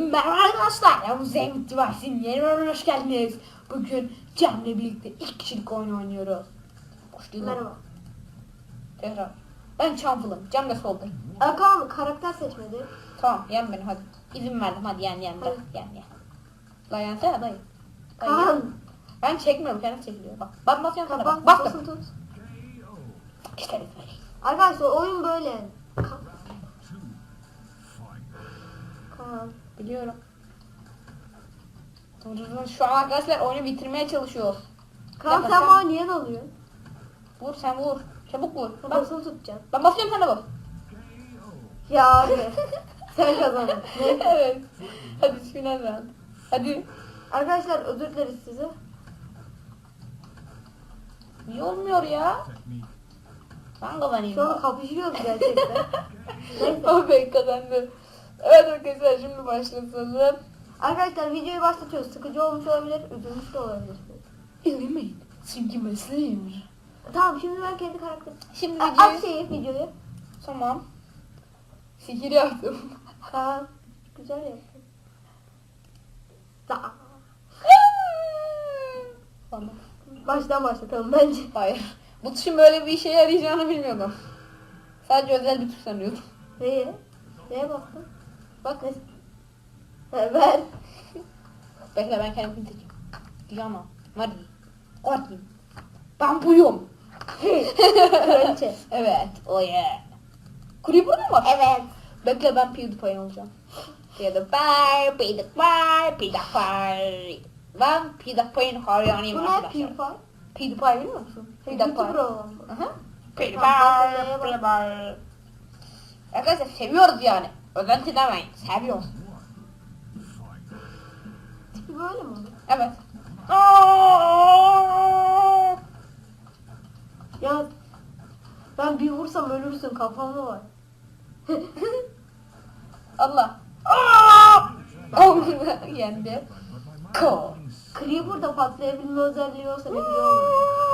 Merhaba arkadaşlar. Ya bu Zengt Device'in yeni bölümüne hoş geldiniz. Bugün Cem'le birlikte ilk kişilik oyun oynuyoruz. Başlayalım. Merhaba. Tekrar. Ben Çamfıl'ım. Cem de soldur. Erkan karakter seçmedi. Tamam yen beni hadi. İzin verdim hadi yen yen. Hadi. Yen yen. Dayı yensene dayı. Dayı yen. Kaan. Ben çekmiyorum kendisi çekiliyor. Bak. Ben basıyorum sana bak. basın Bastım. tut. İşte böyle. Arkadaşlar oyun böyle. Ka- Kaan. Biliyorum. Şu an arkadaşlar oyunu bitirmeye çalışıyoruz. Kaan sen bana niye dalıyorsun? Vur sen vur. Çabuk vur. Bak. Basılı tutacaksın. Ben basıyorum sen de bas. Ya abi. sen kazandın. Evet. Hadi bismillahirrahmanirrahim. Hadi. Arkadaşlar özür dileriz size. Niye olmuyor ya? Ben kazanayım. Şu an kapışıyoruz gerçekten. Neyse. Ben kazandı. Evet arkadaşlar şimdi başlasın. Arkadaşlar videoyu başlatıyoruz. Sıkıcı olmuş olabilir. Üzülmüş de olabilir. İzlemeyin. Çünkü mesleğim. Tamam şimdi ben kendi karakterim. Şimdi videoyu... Aç şeyi videoyu. Tamam. Sihir yaptım. Kaan. Güzel yaptın. Da- Tamam. Baştan başlatalım bence. Hayır. Bu tuşun böyle bir işe yarayacağını bilmiyordum. Sadece özel bir tuş sanıyordum. Neye? Neye bastın? Bak ne? Ver. Bekle ben kendimi seçeyim. Pijama. Mari. Korkayım. Ben buyum. Kraliçe. evet. Oh yeah. Creeper mı var? Evet. Bekle ben PewDiePie olacağım. PewDiePie, PewDiePie, PewDiePie. Ben PewDiePie'nin hayranıyım Bu ne arkadaşlar. PewDiePie? PewDiePie biliyor musun? YouTuber olan bu. PewDiePie, PewDiePie. Arkadaşlar seviyoruz yani. Özenti demeyin. Seviyoruz. Tipi böyle mi? oluyor? Evet. Ya ben bir vursam ölürsün kafamda var. Allah. Yendi. Ko. Creeper da patlayabilme özelliği olsa ne güzel olur.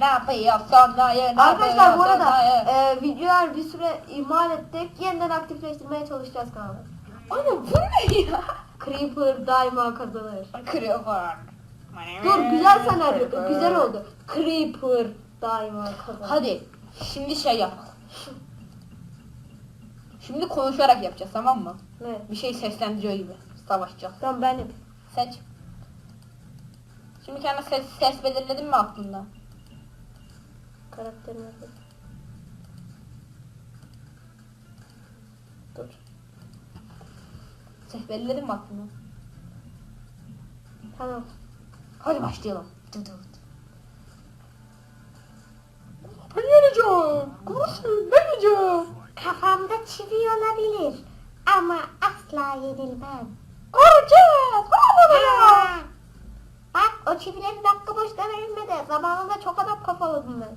Ne yapıyorsun dayı ne Arkadaşlar bu arada e, videolar bir süre ihmal ettik. Yeniden aktifleştirmeye çalışacağız kanalı. Oğlum bu ne ya? Creeper daima kazanır. Creeper. Dur güzel senaryo. Güzel oldu. Creeper daima kazanır. Hadi şimdi şey yapalım. Şimdi konuşarak yapacağız tamam mı? Ne? Bir şey seslendiriyor gibi. Savaşacağız. Tamam benim. Seç. Şimdi kendi ses, ses belirledin mi aklında? Karakterim yapayım. Dur. Ses belirledin mi aklında? Tamam. Hadi başlayalım. Dı dı. Ben yeneceğim. Kursun ben yeneceğim. Kafamda çivi olabilir ama asla yenilmem. Göreceğiz. Aa! O çivilerin hakkı boşuna verilmedi. Zamanında çok adam kafaladım ben.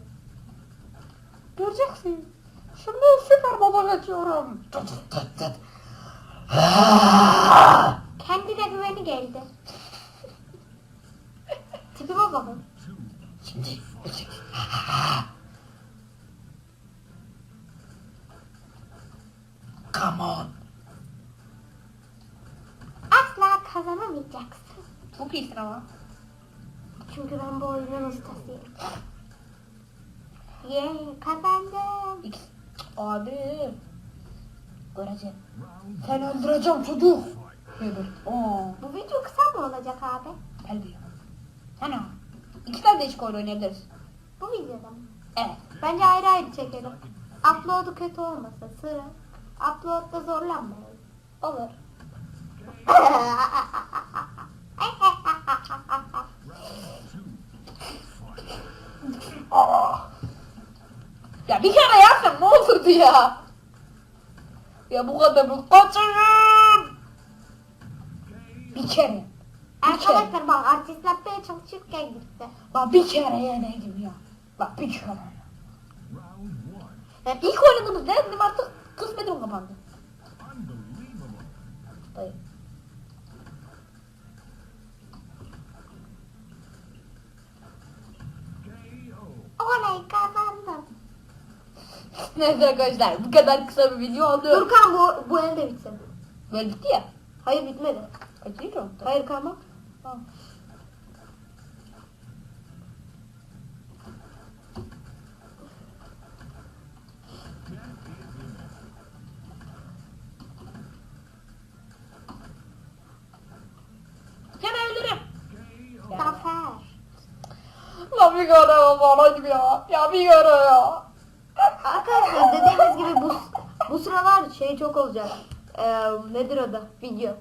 Göreceksin. Şimdi süper baba geçiyorum. Kendine güveni geldi. Tipime bakın. Şimdi Come on. Asla kazanamayacaksın. Çok iyisin ama. Çünkü ben bu oyunun ustasıyım. Yay kazandım. Abi. Göreceğim. Sen öldüreceğim çocuk. Evet. Oo. Bu video kısa mı olacak abi? Bir. Ana. İki tane değişik oyun oynayabiliriz. Bu videoda mı? Evet. Bence ayrı ayrı çekelim. Upload'u kötü olmasa sıra. Upload'da zorlanmayalım. Olur. Aa. Ya bir kere yapsam ne olurdu ya? Ya bu kadar mı? Kaçırın! Bir kere. Bir kere. Arkadaşlar bak artist yapmaya çalışırken gitti. Bak bir kere yeneydim ya. Bak bir kere. Ya ilk oynadığımız denedim artık kısmetim kapandı. Dayı. Oley kazandım. Neyse arkadaşlar bu kadar kısa bir video oldu. Durkan bu, bu elde bitsin. Böyle bitti ya. Hayır bitmedi. Acıyır o. Hayır kalma. Ha. Gene ölürüm. Zafer. La bir kere ya bana ya. Ya bir kere ya. Arkadaşlar dediğimiz gibi bu bu sıralar şey çok olacak. Ee, nedir o da? Video.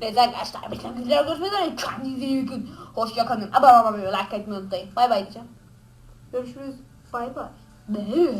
Neyse arkadaşlar bir tane videoda görüşmek üzere. Kendinize iyi bakın. Hoşça kalın. Abone olmayı, like etmeyi unutmayın. Bay bay diyeceğim. Görüşürüz. Bay bay. Ne?